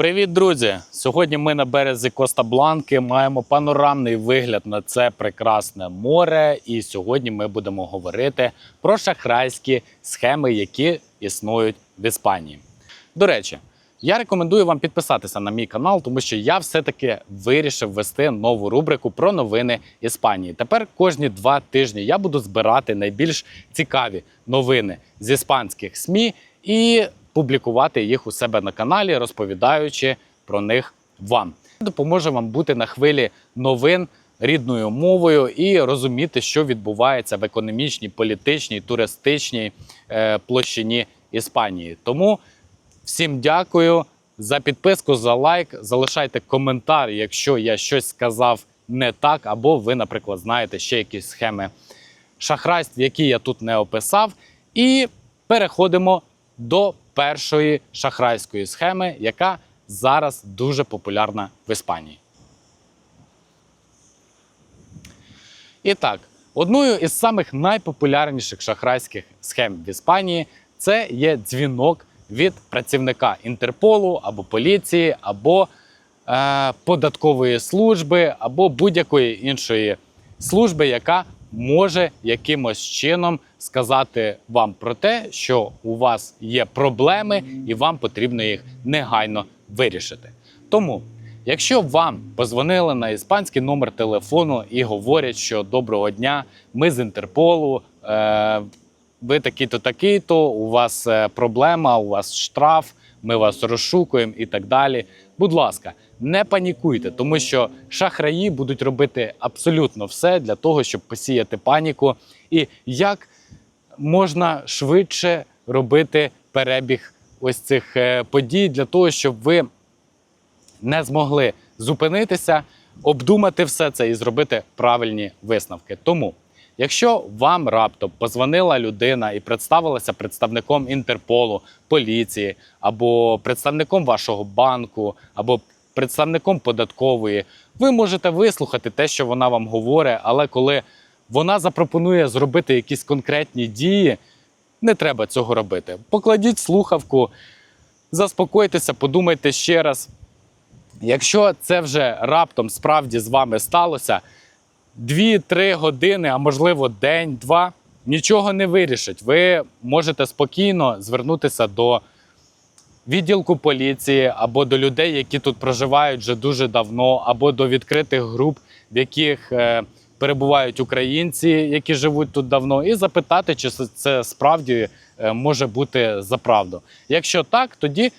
Привіт, друзі! Сьогодні ми на березі Коста Бланки маємо панорамний вигляд на це прекрасне море. І сьогодні ми будемо говорити про шахрайські схеми, які існують в Іспанії. До речі, я рекомендую вам підписатися на мій канал, тому що я все-таки вирішив вести нову рубрику про новини Іспанії. Тепер кожні два тижні я буду збирати найбільш цікаві новини з іспанських СМІ і публікувати їх у себе на каналі, розповідаючи про них вам. Допоможе вам бути на хвилі новин рідною мовою і розуміти, що відбувається в економічній, політичній, туристичній е, площині Іспанії. Тому всім дякую за підписку, за лайк. Залишайте коментар, якщо я щось сказав не так, або ви, наприклад, знаєте ще якісь схеми шахрайств, які я тут не описав. І переходимо до першої шахрайської схеми, яка зараз дуже популярна в Іспанії. І так, одною із самих найпопулярніших шахрайських схем в Іспанії це є дзвінок від працівника Інтерполу або поліції, або е, податкової служби, або будь-якої іншої служби, яка може якимось чином сказати вам про те, що у вас є проблеми, і вам потрібно їх негайно вирішити. Тому, якщо вам позвонили на іспанський номер телефону і говорять, що доброго дня, ми з Інтерполу. Е, ви такий-то, такий-то, у вас е, проблема, у вас штраф, ми вас розшукуємо і так далі. Будь ласка, не панікуйте, тому що шахраї будуть робити абсолютно все для того, щоб посіяти паніку. І як можна швидше робити перебіг ось цих е, подій для того, щоб ви не змогли зупинитися, обдумати все це і зробити правильні висновки. Тому, якщо вам раптом позвонила людина і представилася представником Інтерполу, поліції, або представником вашого банку, або представником податкової, ви можете вислухати те, що вона вам говорить, але коли вона запропонує зробити якісь конкретні дії, не треба цього робити. Покладіть слухавку, заспокойтеся, подумайте ще раз. Якщо це вже раптом справді з вами сталося, 2-3 години, а можливо день-два, нічого не вирішить. Ви можете спокійно звернутися до відділку поліції або до людей, які тут проживають вже дуже давно, або до відкритих груп, в яких е, перебувають українці, які живуть тут давно, і запитати, чи це- справді е, може бути за правду. Якщо так, тоді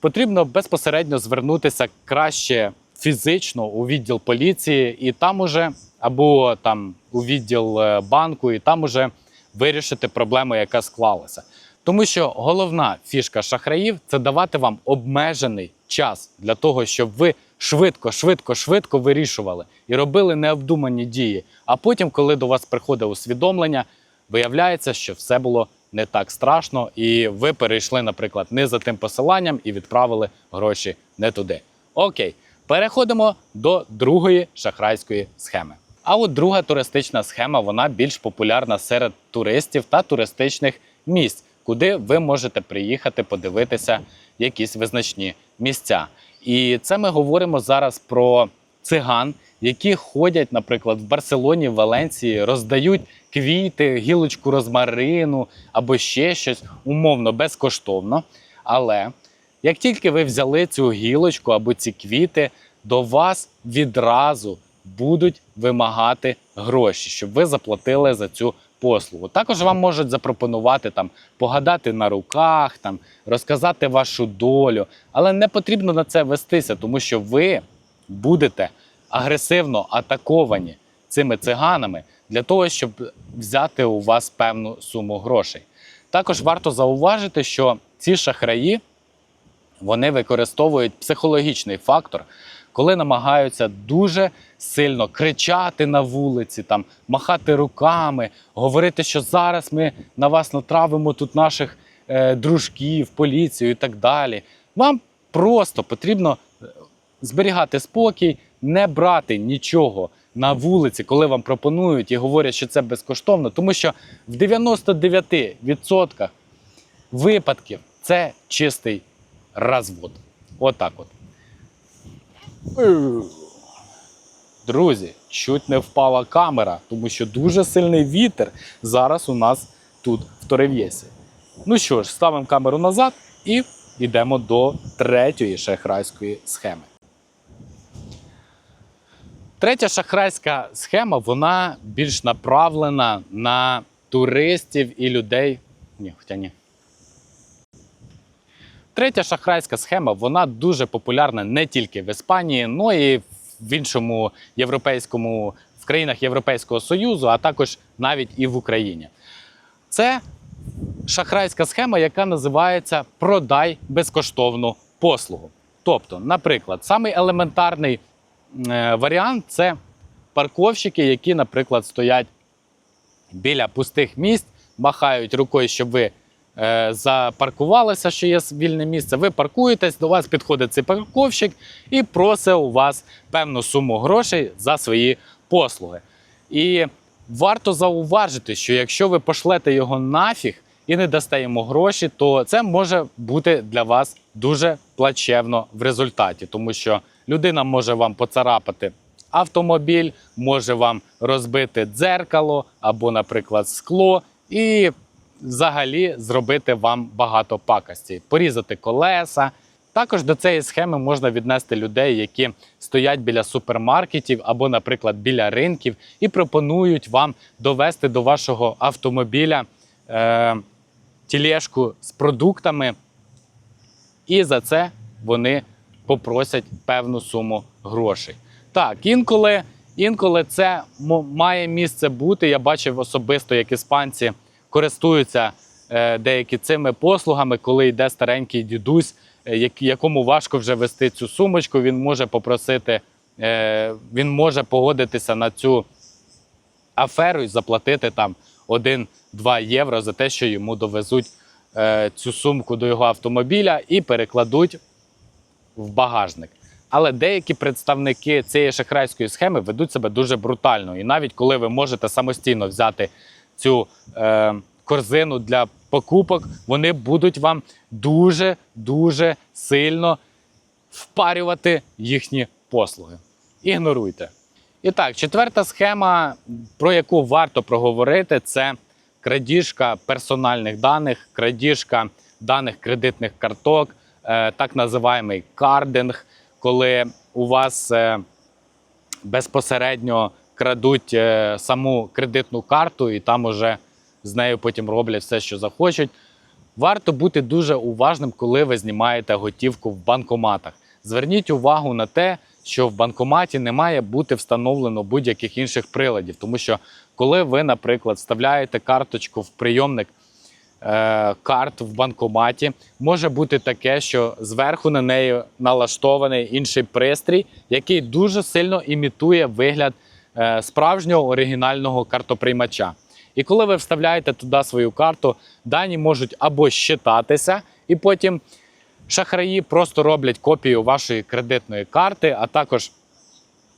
потрібно безпосередньо звернутися краще фізично у відділ поліції, і там уже або там у відділ е, банку, і там уже вирішити проблему, яка склалася. Тому що головна фішка шахраїв це давати вам обмежений час для того, щоб ви швидко, швидко, швидко вирішували і робили необдумані дії. А потім, коли до вас приходить усвідомлення, виявляється, що все було не так страшно, і ви перейшли, наприклад, не за тим посиланням і відправили гроші не туди. Окей, переходимо до другої шахрайської схеми. А от друга туристична схема вона більш популярна серед туристів та туристичних місць, куди ви можете приїхати подивитися якісь визначні місця. І це ми говоримо зараз про циган, які ходять, наприклад, в Барселоні, в Валенції, роздають квіти, гілочку розмарину або ще щось умовно безкоштовно. Але як тільки ви взяли цю гілочку або ці квіти, до вас відразу будуть вимагати гроші, щоб ви заплатили за цю послугу. Також вам можуть запропонувати там погадати на руках, там розказати вашу долю, але не потрібно на це вестися, тому що ви будете агресивно атаковані цими циганами для того, щоб взяти у вас певну суму грошей. Також варто зауважити, що ці шахраї вони використовують психологічний фактор, коли намагаються дуже сильно кричати на вулиці, там махати руками, говорити, що зараз ми на вас натравимо тут наших е, дружків, поліцію і так далі. Вам просто потрібно е, зберігати спокій, не брати нічого на вулиці, коли вам пропонують і говорять, що це безкоштовно, тому що в 99% випадків це чистий розвод. Отак от. Друзі, чуть не впала камера, тому що дуже сильний вітер зараз у нас тут в Торев'єсі. Ну що ж, ставимо камеру назад і йдемо до третьої шахрайської схеми. Третя шахрайська схема вона більш направлена на туристів і людей. Ні, хоча ні. Третя шахрайська схема вона дуже популярна не тільки в Іспанії, але і в іншому європейському в країнах Європейського Союзу, а також навіть і в Україні. Це шахрайська схема, яка називається Продай безкоштовну послугу. Тобто, наприклад, самий елементарний е, варіант це парковщики, які, наприклад, стоять біля пустих місць, махають рукою, щоб ви запаркувалися, що є вільне місце. Ви паркуєтесь, до вас підходить цей парковщик і просить у вас певну суму грошей за свої послуги. І варто зауважити, що якщо ви пошлете його нафіг і не дасте йому гроші, то це може бути для вас дуже плачевно в результаті, тому що людина може вам поцарапати автомобіль, може вам розбити дзеркало або, наприклад, скло, і взагалі зробити вам багато пакості, порізати колеса. Також до цієї схеми можна віднести людей, які стоять біля супермаркетів або, наприклад, біля ринків, і пропонують вам довести до вашого автомобіля е, тілешку з продуктами, і за це вони попросять певну суму грошей. Так, інколи, інколи це має місце бути. Я бачив особисто, як іспанці користуються е, деякі цими послугами, коли йде старенький дідусь, е, якому важко вже вести цю сумочку, він може попросити, е, він може погодитися на цю аферу і заплатити там 1-2 євро за те, що йому довезуть цю сумку до його автомобіля і перекладуть в багажник. Але деякі представники цієї шахрайської схеми ведуть себе дуже брутально. І навіть коли ви можете самостійно взяти цю е, корзину для покупок, вони будуть вам дуже дуже сильно впарювати їхні послуги. Ігноруйте. І так, четверта схема, про яку варто проговорити, це крадіжка персональних даних, крадіжка даних кредитних карток, е, так називаємий кардинг, коли у вас е, безпосередньо крадуть е, саму кредитну карту, і там уже з нею потім роблять все, що захочуть. Варто бути дуже уважним, коли ви знімаєте готівку в банкоматах. Зверніть увагу на те, що в банкоматі не має бути встановлено будь-яких інших приладів, тому що коли ви, наприклад, вставляєте карточку в прийомник е, карт в банкоматі, може бути таке, що зверху на неї налаштований інший пристрій, який дуже сильно імітує вигляд справжнього оригінального картоприймача. І коли ви вставляєте туди свою карту, дані можуть або щитатися, і потім шахраї просто роблять копію вашої кредитної карти, а також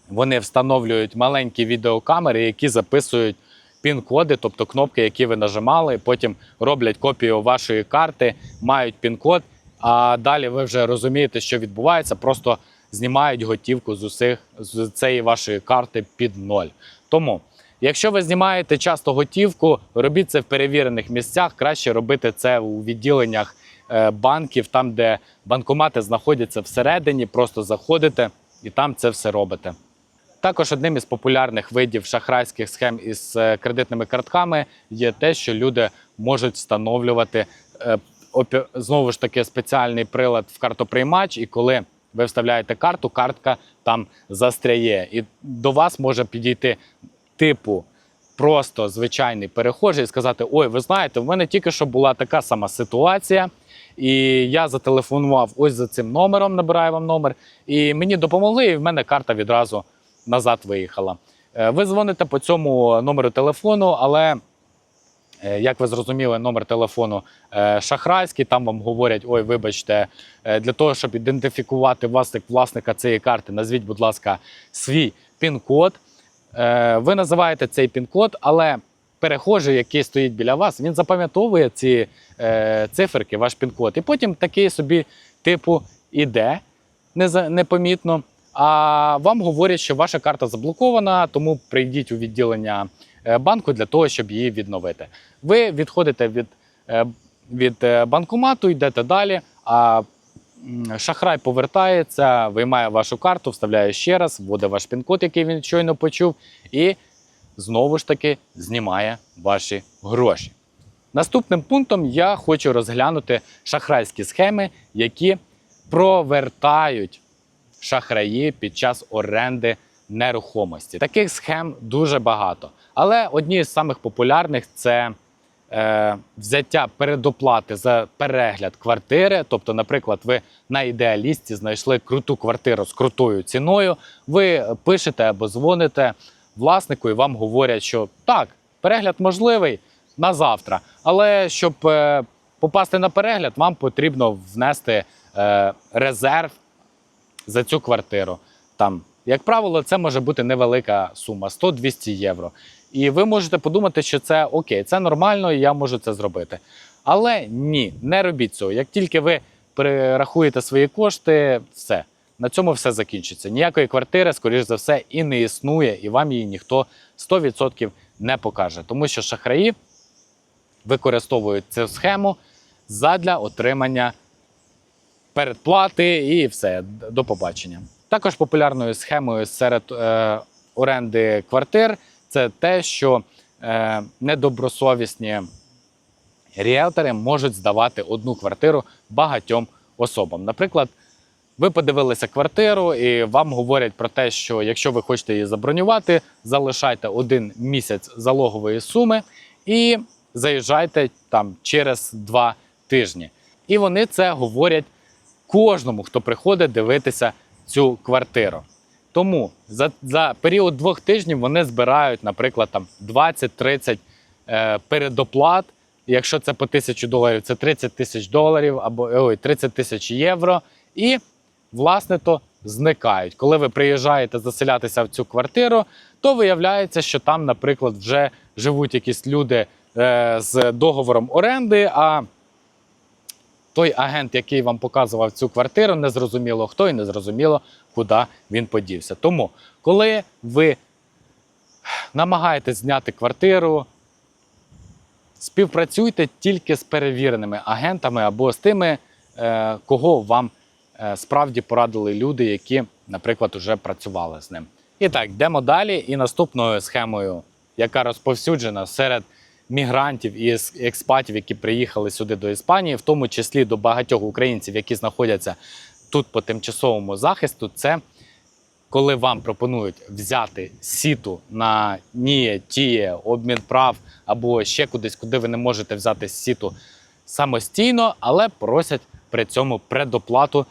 вони встановлюють маленькі відеокамери, які записують пін-коди, тобто кнопки, які ви нажимали, потім роблять копію вашої карти, мають пін-код. А далі ви вже розумієте, що відбувається, просто знімають готівку з усіх з цієї вашої карти під ноль. Тому, якщо ви знімаєте часто готівку, робіть це в перевірених місцях. Краще робити це у відділеннях е, банків, там, де банкомати знаходяться всередині, просто заходите і там це все робите. Також одним із популярних видів шахрайських схем із е, кредитними картками є те, що люди можуть встановлювати е, знову ж таки спеціальний прилад в картоприймач, і коли ви вставляєте карту, картка там застряє. І до вас може підійти типу просто звичайний перехожий і сказати: Ой, ви знаєте, в мене тільки що була така сама ситуація. І я зателефонував ось за цим номером, набираю вам номер, і мені допомогли, і в мене карта відразу назад виїхала. Е, Ви дзвоните по цьому номеру телефону, але як ви зрозуміли, номер телефону е, шахрайський. Там вам говорять: ой, вибачте, е, для того, щоб ідентифікувати вас як власника цієї карти, назвіть, будь ласка, свій пін-код. Е, Ви називаєте цей пін-код, але перехожий, який стоїть біля вас, він запам'ятовує ці е, циферки, ваш пін-код. І потім такий собі, типу, іде непомітно. А вам говорять, що ваша карта заблокована, тому прийдіть у відділення е, банку для того, щоб її відновити. Ви відходите від, е, від е, банкомату, йдете далі. А шахрай повертається, виймає вашу карту, вставляє ще раз, вводить ваш пін-код, який він щойно почув, і знову ж таки знімає ваші гроші. Наступним пунктом я хочу розглянути шахрайські схеми, які провертають шахраї під час оренди нерухомості. Таких схем дуже багато. Але одні з самих популярних це е, взяття передоплати за перегляд квартири. Тобто, наприклад, ви на ідеалісті знайшли круту квартиру з крутою ціною. Ви пишете або дзвоните власнику, і вам говорять, що так, перегляд можливий на завтра. Але щоб е, попасти на перегляд, вам потрібно внести е, резерв за цю квартиру. Там, як правило, це може бути невелика сума 100-200 євро. І ви можете подумати, що це окей, це нормально, і я можу це зробити. Але ні, не робіть цього. Як тільки ви перерахуєте свої кошти, все. На цьому все закінчиться. Ніякої квартири, скоріш за все, і не існує, і вам її ніхто 100% не покаже. Тому що шахраї використовують цю схему задля отримання передплати і все, до побачення. Також популярною схемою серед е, оренди квартир це те, що е, недобросовісні ріелтори можуть здавати одну квартиру багатьом особам. Наприклад, ви подивилися квартиру, і вам говорять про те, що якщо ви хочете її забронювати, залишайте один місяць залогової суми і заїжджайте там через два тижні. І вони це говорять кожному, хто приходить дивитися цю квартиру. Тому за, за період двох тижнів вони збирають, наприклад, там 20-30 е, передоплат. Якщо це по тисячу доларів, це 30 тисяч доларів або ой, 30 тисяч євро. І власне то зникають. Коли ви приїжджаєте заселятися в цю квартиру, то виявляється, що там, наприклад, вже живуть якісь люди е, з договором оренди. а той агент, який вам показував цю квартиру, не зрозуміло хто і не зрозуміло, куди він подівся. Тому, коли ви намагаєтесь зняти квартиру, співпрацюйте тільки з перевіреними агентами або з тими, е, кого вам е, справді порадили люди, які, наприклад, вже працювали з ним. І так, йдемо далі. І наступною схемою, яка розповсюджена серед мігрантів і експатів, які приїхали сюди до Іспанії, в тому числі до багатьох українців, які знаходяться тут по тимчасовому захисту, це коли вам пропонують взяти сіту на ніє, тіє, обмін прав або ще кудись, куди ви не можете взяти сіту самостійно, але просять при цьому предоплату,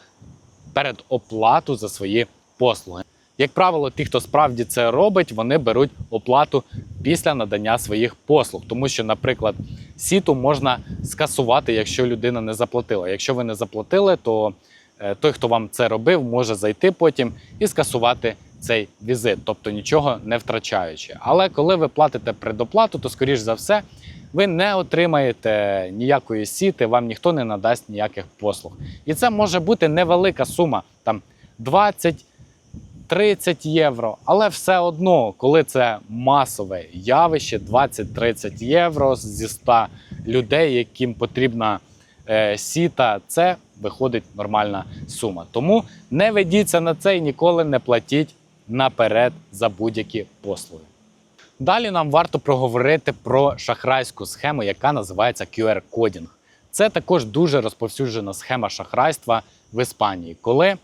передоплату за свої послуги. Як правило, ті, хто справді це робить, вони беруть оплату після надання своїх послуг. Тому що, наприклад, сіту можна скасувати, якщо людина не заплатила. Якщо ви не заплатили, то е, той, хто вам це робив, може зайти потім і скасувати цей візит, тобто нічого не втрачаючи. Але коли ви платите предоплату, то скоріш за все ви не отримаєте ніякої сіти, вам ніхто не надасть ніяких послуг. І це може бути невелика сума, там 20 30 євро. Але все одно, коли це масове явище, 20-30 євро зі 100 людей, яким потрібна е, сіта, це виходить нормальна сума. Тому не ведіться на це і ніколи не платіть наперед за будь-які послуги. Далі нам варто проговорити про шахрайську схему, яка називається QR-кодінг. Це також дуже розповсюджена схема шахрайства в Іспанії, коли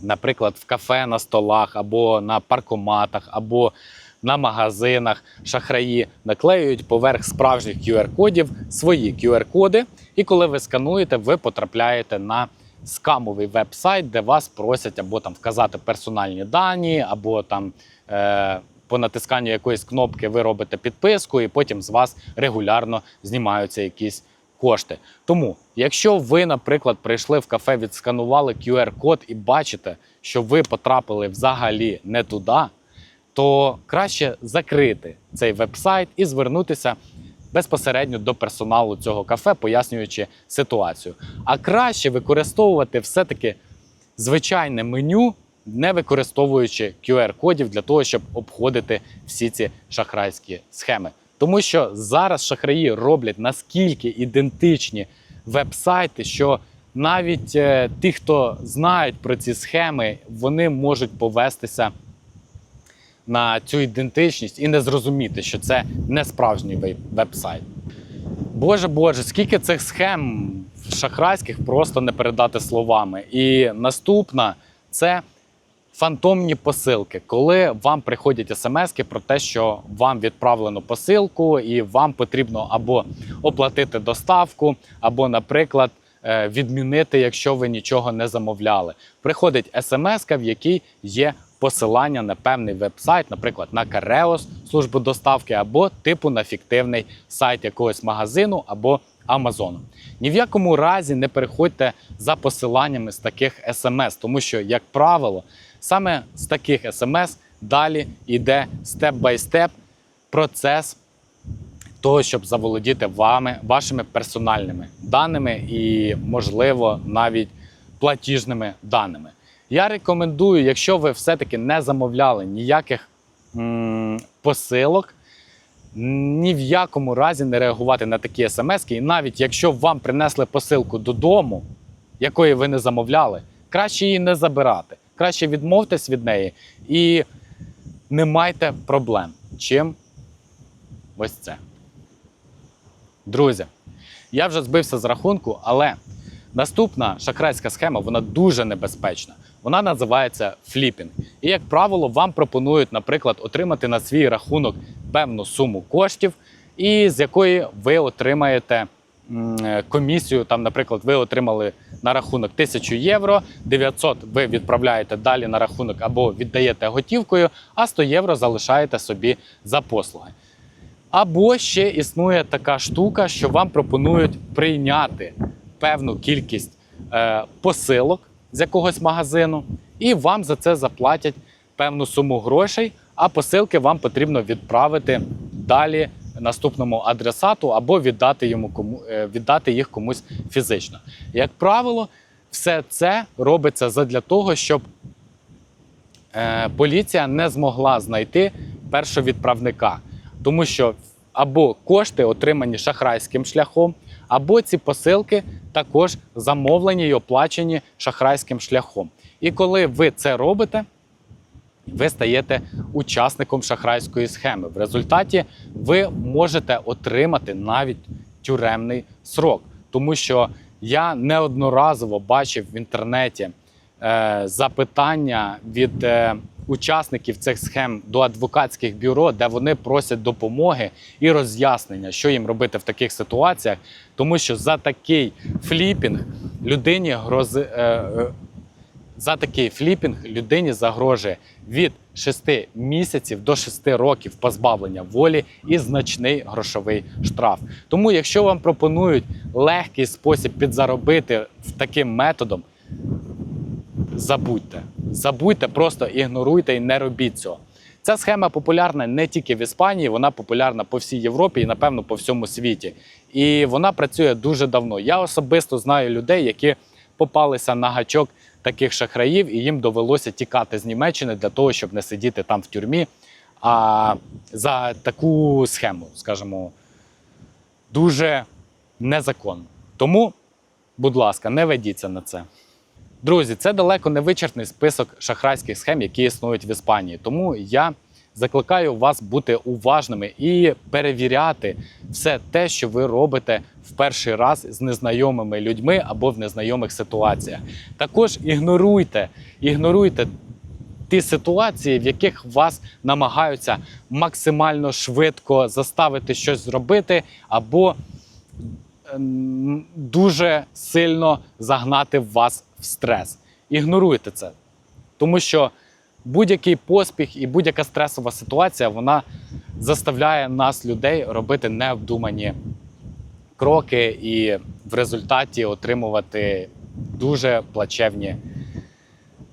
наприклад, в кафе на столах, або на паркоматах, або на магазинах шахраї наклеюють поверх справжніх QR-кодів свої QR-коди. І коли ви скануєте, ви потрапляєте на скамовий веб-сайт, де вас просять або там вказати персональні дані, або там. Е- по натисканню якоїсь кнопки ви робите підписку, і потім з вас регулярно знімаються якісь кошти. Тому, якщо ви, наприклад, прийшли в кафе, відсканували QR-код і бачите, що ви потрапили взагалі не туди, то краще закрити цей веб-сайт і звернутися безпосередньо до персоналу цього кафе, пояснюючи ситуацію. А краще використовувати все-таки звичайне меню не використовуючи QR-кодів для того, щоб обходити всі ці шахрайські схеми. Тому що зараз шахраї роблять наскільки ідентичні веб-сайти, що навіть е, ті, хто знають про ці схеми, вони можуть повестися на цю ідентичність і не зрозуміти, що це не справжній веб- веб-сайт. Боже Боже, скільки цих схем шахрайських просто не передати словами. І наступна це фантомні посилки, коли вам приходять смски про те, що вам відправлено посилку, і вам потрібно або оплатити доставку, або, наприклад, е, відмінити, якщо ви нічого не замовляли. Приходить смс, в якій є посилання на певний веб-сайт, наприклад, на Кареос, службу доставки, або типу на фіктивний сайт якогось магазину або Амазону. Ні в якому разі не переходьте за посиланнями з таких смс, тому що, як правило, саме з таких смс далі йде степ-бай-степ процес того, щоб заволодіти вами, вашими персональними даними і, можливо, навіть платіжними даними. Я рекомендую, якщо ви все-таки не замовляли ніяких м, посилок, ні в якому разі не реагувати на такі смс. І навіть якщо вам принесли посилку додому, якої ви не замовляли, краще її не забирати. Краще відмовтесь від неї і не майте проблем, чим ось це. Друзі, я вже збився з рахунку, але наступна шахрайська схема вона дуже небезпечна. Вона називається фліпінг. І, як правило, вам пропонують, наприклад, отримати на свій рахунок певну суму коштів, і з якої ви отримаєте комісію. Там, наприклад, ви отримали на рахунок 1000 євро, 900 ви відправляєте далі на рахунок або віддаєте готівкою, а 100 євро залишаєте собі за послуги. Або ще існує така штука, що вам пропонують прийняти певну кількість е, посилок з якогось магазину, і вам за це заплатять певну суму грошей, а посилки вам потрібно відправити далі наступному адресату або віддати, йому кому, е, віддати їх комусь фізично. Як правило, все це робиться задля того, щоб е, поліція не змогла знайти першовідправника, тому що або кошти отримані шахрайським шляхом, або ці посилки також замовлені і оплачені шахрайським шляхом. І коли ви це робите, ви стаєте учасником шахрайської схеми. В результаті ви можете отримати навіть тюремний срок, тому що я неодноразово бачив в інтернеті е, запитання від е, учасників цих схем до адвокатських бюро, де вони просять допомоги і роз'яснення, що їм робити в таких ситуаціях, тому що за такий фліпінг людині грози. е, е, за такий фліпінг людині загрожує від 6 місяців до 6 років позбавлення волі і значний грошовий штраф. Тому, якщо вам пропонують легкий спосіб підзаробити таким методом, забудьте. Забудьте, просто ігноруйте і не робіть цього. Ця схема популярна не тільки в Іспанії, вона популярна по всій Європі і, напевно, по всьому світі. І вона працює дуже давно. Я особисто знаю людей, які попалися на гачок таких шахраїв, і їм довелося тікати з Німеччини для того, щоб не сидіти там в тюрмі. А за таку схему, скажімо, дуже незаконно. Тому, будь ласка, не ведіться на це. Друзі, це далеко не вичерпний список шахрайських схем, які існують в Іспанії. Тому я закликаю вас бути уважними і перевіряти все те, що ви робите в перший раз з незнайомими людьми або в незнайомих ситуаціях. Також ігноруйте, ігноруйте ті ситуації, в яких вас намагаються максимально швидко заставити щось зробити, або дуже сильно загнати вас в стрес. Ігноруйте це, тому що будь-який поспіх і будь-яка стресова ситуація вона заставляє нас, людей, робити необдумані кроки і в результаті отримувати дуже плачевні,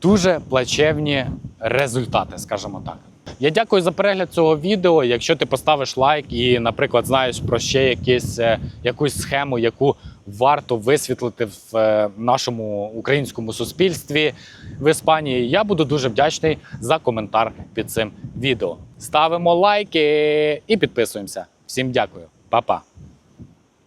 дуже плачевні результати, скажімо так. Я дякую за перегляд цього відео. Якщо ти поставиш лайк і, наприклад, знаєш про ще якісь, е, якусь схему, яку варто висвітлити в е, нашому українському суспільстві в Іспанії, я буду дуже вдячний за коментар під цим відео. Ставимо лайки і підписуємося. Всім дякую, Па-па!